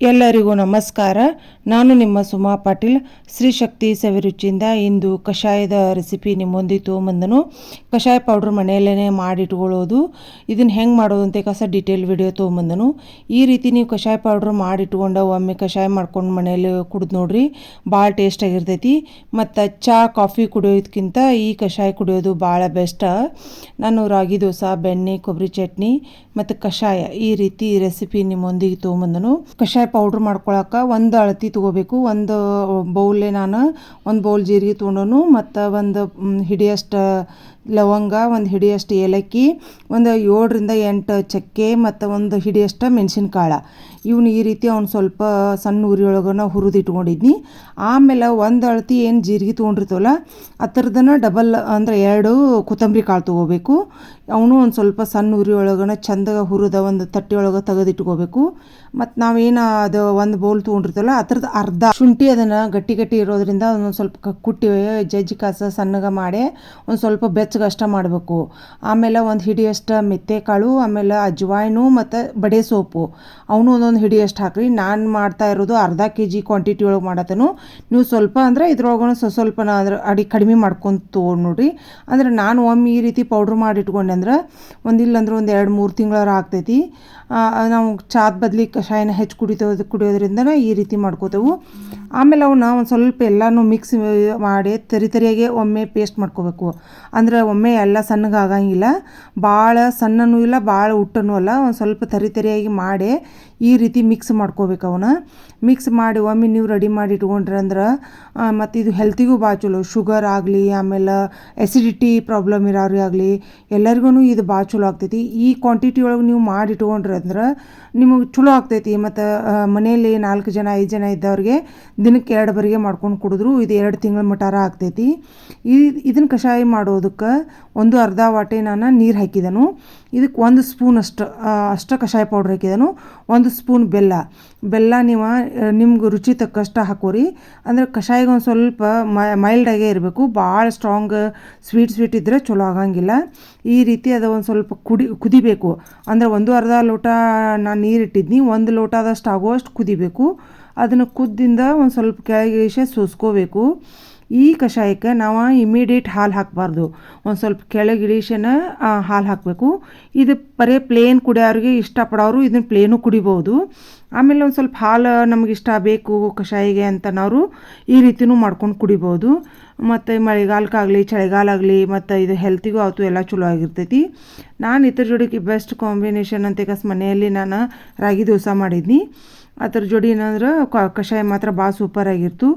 ಎಲ್ಲರಿಗೂ ನಮಸ್ಕಾರ. ನಾನು ನಿಮ್ಮ ಸುಮಾ ಪಾಟೀಲ್. ಶ್ರೀ ಶಕ್ತಿ ಸವಿರುಚಿಯಿಂದ ಇಂದು ಕಷಾಯದ ರೆಸಿಪಿ ನಿಮ್ಮೊಂದಿಗೆ ತೊಗೊಂಬಂದನು ಕಷಾಯ ಪೌಡ್ರ್ ಮನೆಯಲ್ಲೇ ಮಾಡಿಟ್ಕೊಳ್ಳೋದು. ಇದನ್ನು ಹೆಂಗೆ ಮಾಡೋದು ಅಂತ ಕಸ ಡೀಟೇಲ್ ವಿಡಿಯೋ ತೊಗೊಂಬಂದನು ಈ ರೀತಿ ನೀವು ಕಷಾಯ ಪೌಡ್ರ್ ಮಾಡಿಟ್ಕೊಂಡು ಒಮ್ಮೆ ಕಷಾಯ ಮಾಡ್ಕೊಂಡು ಮನೆಯಲ್ಲಿ ಕುಡಿದು ನೋಡ್ರಿ. ಭಾಳ ಟೇಸ್ಟಾಗಿರ್ತೈತಿ ಮತ್ತು ಚಹಾ ಕಾಫಿ ಕುಡಿಯೋದಕ್ಕಿಂತ ಈ ಕಷಾಯ ಕುಡಿಯೋದು ಭಾಳ ಬೆಸ್ಟ. ನಾನು ರಾಗಿ ದೋಸೆ, ಬೆಣ್ಣೆ ಕೊಬ್ಬರಿ ಚಟ್ನಿ ಮತ್ತು ಕಷಾಯ ಈ ರೀತಿ ರೆಸಿಪಿ ನಿಮ್ಮೊಂದಿಗೆ ತೊಗೊಂಬಂದನು ಕಷಾಯ ಪೌಡ್ರ್ ಮಾಡ್ಕೊಳಕ್ಕೆ ಒಂದು ಅಳತಿ ತೊಗೋಬೇಕು. ಒಂದು ಬೌಲೆ ನಾನು ಒಂದು ಬೌಲ್ ಜೀರಿಗೆ ತೊಗೊಂಡು ಮತ್ತು ಒಂದು ಹಿಡಿಯಷ್ಟು, ಲವಂಗ, ಒಂದು ಹಿಡಿಯಷ್ಟು ಏಲಕ್ಕಿ, ಒಂದು ಏಳರಿಂದ ಎಂಟು ಚಕ್ಕೆ, ಮತ್ತು ಒಂದು ಹಿಡಿಯಷ್ಟು ಮೆಣಸಿನ್ಕಾಳು. ಇವನು ಈ ರೀತಿ ಅವ್ನು ಸ್ವಲ್ಪ ಸಣ್ಣ ಉರಿ ಒಳಗನ ಹುರಿದು ಇಟ್ಕೊಂಡಿದ್ನಿ. ಆಮೇಲೆ ಒಂದು ಅಳತಿ ಏನು ಜೀರಿಗೆ ತೊಗೊಂಡಿರ್ತವಲ್ಲ ಆ ಡಬಲ್ ಅಂದರೆ ಎರಡು ಕೊತ್ತಂಬರಿ ಕಾಳು ತೊಗೋಬೇಕು. ಅವನು ಒಂದು ಸ್ವಲ್ಪ ಸಣ್ಣ ಉರಿ ಒಳಗನ ಚಂದಾಗ ಹುರಿದ ಒಂದು ತಟ್ಟೆ ಒಳಗೆ ತೆಗೆದಿಟ್ಕೋಬೇಕು. ಮತ್ತು ನಾವೇನು ಅದು ಒಂದು ಬೌಲ್ ತೊಗೊಂಡಿರ್ತಲ್ಲ ಆ ಥರದ್ದು ಅರ್ಧ ಶುಂಠಿ ಅದನ್ನು ಗಟ್ಟಿ ಗಟ್ಟಿ ಇರೋದ್ರಿಂದ ಒಂದೊಂದು ಸ್ವಲ್ಪ ಕುಟ್ಟಿ ಜಜ್ಜಿ ಕಾಸ ಸಣ್ಣಗೆ ಮಾಡಿ ಒಂದು ಸ್ವಲ್ಪ ಬೆಚ್ಚಗೆ ಅಷ್ಟ ಮಾಡಬೇಕು. ಆಮೇಲೆ ಒಂದು ಹಿಡಿಯಷ್ಟು ಮೆತ್ತೆಕಾಳು, ಆಮೇಲೆ ಅಜ್ವಾಯ್ನು ಮತ್ತು ಬಡೆ ಸೋಪು. ಅವನು ಒಂದೊಂದು ಹಿಡಿಯಷ್ಟು ಹಾಕ್ರಿ. ನಾನು ಮಾಡ್ತಾ ಇರೋದು ಅರ್ಧ ಕೆ ಜಿ ಕ್ವಾಂಟಿಟಿ ಒಳಗೆ ಮಾಡತ್ತನು. ನೀವು ಸ್ವಲ್ಪ ಅಂದರೆ ಇದ್ರೊಳಗೂ ಸ್ವಲ್ಪ ಸ್ವಲ್ಪ ಅದ್ರ ಅಡಿ ಕಡಿಮೆ ಮಾಡ್ಕೊಂಡು ತೊಗೊಂಡು ನೋಡಿರಿ. ಅಂದ್ರೆ ನಾನು ಒಮ್ಮೆ ಈ ರೀತಿ ಪೌಡ್ರ್ ಮಾಡಿ ಇಟ್ಕೊಂಡೆ ಅಂದ್ರೆ ಒಂದಿಲ್ಲ ಅಂದ್ರೆ ಒಂದು ಎರಡು ಮೂರು ತಿಂಗಳಾರ ಆಗ್ತೈತಿ. ನಾವು ಚಾದ ಬದ್ಲಿ ಕಷಾಯನ ಹೆಚ್ಚು ಕುಡಿತೋದು ಕುಡಿಯೋದ್ರಿಂದ ಈ ರೀತಿ ಮಾಡ್ಕೋತೇವೆ. ಆಮೇಲೆ ಅವನ್ನ ಒಂದು ಸ್ವಲ್ಪ ಎಲ್ಲನೂ ಮಿಕ್ಸ್ ಮಾಡಿ ತರಿ ತರಿಯಾಗೆ ಒಮ್ಮೆ ಪೇಸ್ಟ್ ಮಾಡ್ಕೋಬೇಕು. ಅಂದ್ರೆ ಒಮ್ಮೆ ಎಲ್ಲ ಸಣ್ಣಗೆ ಆಗಂಗಿಲ್ಲ. ಭಾಳ ಸಣ್ಣನೂ ಇಲ್ಲ ಭಾಳ ಉಟ್ಟನೂ ಅಲ್ಲ. ಒಂದು ಸ್ವಲ್ಪ ತರಿ ತರಿಯಾಗಿ ಮಾಡಿ ಈ ರೀತಿ ಮಿಕ್ಸ್ ಮಾಡ್ಕೋಬೇಕು ಅವನ್ನ ಮಿಕ್ಸ್ ಮಾಡಿ ಒಮ್ಮೆ ನೀವು ರೆಡಿ ಮಾಡಿ ಇಟ್ಕೊಂಡ್ರೆ ಅಂದ್ರೆ ಮತ್ತು ಇದು ಹೆಲ್ತಿಗೂ ಭಾಳ ಚಲೋ. ಶುಗರ್ ಆಗಲಿ, ಆಮೇಲೆ ಎಸಿಡಿಟಿ ಪ್ರಾಬ್ಲಮ್ ಇರೋರಿಗೆ ಆಗಲಿ ಎಲ್ಲರಿಗೂ ಇದು ಭಾಳ ಚಲೋ ಆಗ್ತೈತಿ. ಈ ಕ್ವಾಂಟಿಟಿ ಒಳಗೆ ನೀವು ಮಾಡಿ ಇಟ್ಕೊಂಡ್ರೆ ಅಂದ್ರೆ ನಿಮಗೆ ಚಲೋ ಆಗ್ತೈತಿ. ಮತ್ತು ಮನೆಯಲ್ಲಿ ನಾಲ್ಕು ಜನ, ಐದು ಜನ ಇದ್ದವ್ರಿಗೆ ದಿನಕ್ಕೆ ಎರಡು ಬರಿಗೆ ಮಾಡ್ಕೊಂಡು ಕುಡಿದ್ರು, ಇದು ಎರಡು ತಿಂಗಳ ಮಟಾರ ಆಗ್ತೈತಿ. ಈ ಇದನ್ನು ಕಷಾಯ ಮಾಡೋದಕ್ಕೆ ಒಂದು ಅರ್ಧ ವಾಟೆ ನಾನು ನೀರು ಹಾಕಿದನು. ಇದಕ್ಕೆ ಒಂದು ಸ್ಪೂನ್ ಅಷ್ಟು ಅಷ್ಟು ಕಷಾಯ ಪೌಡ್ರ್ ಹಾಕಿದನು. ಒಂದು ಸ್ಪೂನ್ ಬೆಲ್ಲ. ಬೆಲ್ಲ ನೀವು ನಿಮ್ಗೆ ರುಚಿ ತಕ್ಕಷ್ಟು ಹಾಕೋರಿ. ಅಂದರೆ ಕಷಾಯಿಗೆ ಒಂದು ಸ್ವಲ್ಪ ಮೈಲ್ಡಾಗೇ ಇರಬೇಕು. ಭಾಳ ಸ್ಟ್ರಾಂಗ್ ಸ್ವೀಟ್ ಸ್ವೀಟ್ ಇದ್ದರೆ ಚಲೋ ಆಗಂಗಿಲ್ಲ. ಈ ರೀತಿ ಅದು ಒಂದು ಸ್ವಲ್ಪ ಕುಡಿ, ಕುದಿಬೇಕು. ಅಂದರೆ ಒಂದು ಅರ್ಧ ಲೋಟ ನಾನು ನೀರು ಇಟ್ಟಿದ್ನಿ. ಒಂದು ಲೋಟದಷ್ಟು ಆಗುವಷ್ಟು ಕುದಿಬೇಕು. ಅದನ್ನು ಕುದ್ದಿಂದ ಒಂದು ಸ್ವಲ್ಪ ಕೆಳಗೆ ಇಳಿಸಿ ಸೋಸ್ಕೋಬೇಕು. ಈ ಕಷಾಯಕ್ಕೆ ನಾವು ಇಮಿಡಿಯೇಟ್ ಹಾಲು ಹಾಕಬಾರ್ದು. ಒಂದು ಸ್ವಲ್ಪ ಕೆಳಗೆ ಇಳಿಸನ ಹಾಲು ಹಾಕಬೇಕು. ಇದು ಬರೀ ಪ್ಲೇನ್ ಕುಡಿಯೋರಿಗೆ ಇಷ್ಟಪಡೋರು ಇದನ್ನು ಪ್ಲೇನು ಕುಡಿಬೋದು. ಆಮೇಲೆ ಒಂದು ಸ್ವಲ್ಪ ಹಾಲು ನಮಗಿಷ್ಟ ಬೇಕು ಕಷಾಯಿಗೆ ಅಂತ ನಾವು ಈ ರೀತಿಯೂ ಮಾಡ್ಕೊಂಡು ಕುಡಿಬೋದು. ಮತ್ತು ಮಳೆಗಾಲಕ್ಕಾಗಲಿ ಚಳಿಗಾಲ ಆಗಲಿ ಮತ್ತು ಇದು ಹೆಲ್ತಿಗೂ ಆಯ್ತು ಎಲ್ಲ ಚಲೋ ಆಗಿರ್ತೈತಿ. ನಾನು ಇದ್ರ ಜೋಡಿಗೆ ಬೆಸ್ಟ್ ಕಾಂಬಿನೇಷನ್ ಅಂತ ಕಸ್ ಮನೆಯಲ್ಲಿ ನಾನು ರಾಗಿ ದೋಸೆ ಮಾಡಿದ್ನಿ. ಅದ್ರ ಜೋಡಿ ಏನಂದ್ರೆ ಕಷಾಯ ಮಾತ್ರ ಭಾಳ ಸೂಪರ್ ಆಗಿತ್ತು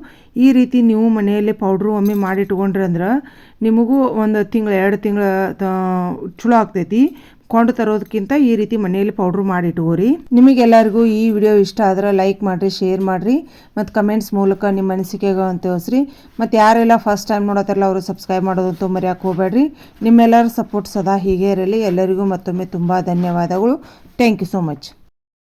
ಈ ರೀತಿ ನೀವು ಮನೆಯಲ್ಲಿ ಪೌಡ್ರು ಒಮ್ಮೆ ಮಾಡಿಟ್ಕೊಂಡ್ರಿ ಅಂದ್ರೆ ನಿಮಗೂ ಒಂದು ತಿಂಗಳು, ಎರಡು ತಿಂಗಳ ಚಲೋ ಆಗ್ತೈತಿ. ಕೊಂಡು ತರೋದಕ್ಕಿಂತ ಈ ರೀತಿ ಮನೆಯಲ್ಲಿ ಪೌಡ್ರ್ ಮಾಡಿ ಇಟ್ಕೋರಿ ನಿಮಗೆಲ್ಲರಿಗೂ ಈ ವಿಡಿಯೋ ಇಷ್ಟ ಆದ್ರೆ ಲೈಕ್ ಮಾಡಿರಿ ಶೇರ್ ಮಾಡಿರಿ, ಮತ್ತು ಕಮೆಂಟ್ಸ್ ಮೂಲಕ ನಿಮ್ಮ ಅನಿಸಿಕೆಗಳನ್ನು ತಿಳಿಸ್ರಿ. ಮತ್ತು ಯಾರೆಲ್ಲ ಫಸ್ಟ್ ಟೈಮ್ ನೋಡತ್ತಾರಲ್ಲ ಅವರು ಸಬ್ಸ್ಕ್ರೈಬ್ ಮಾಡೋದಂತೂ ಮರೆಯೋಕೆ ಹೋಗಬೇಡ್ರಿ. ನಿಮ್ಮೆಲ್ಲರ ಸಪೋರ್ಟ್ ಸದಾ ಹೀಗೆ ಇರಲಿ. ಎಲ್ಲರಿಗೂ ಮತ್ತೊಮ್ಮೆ ತುಂಬ ಧನ್ಯವಾದಗಳು. Thank you so much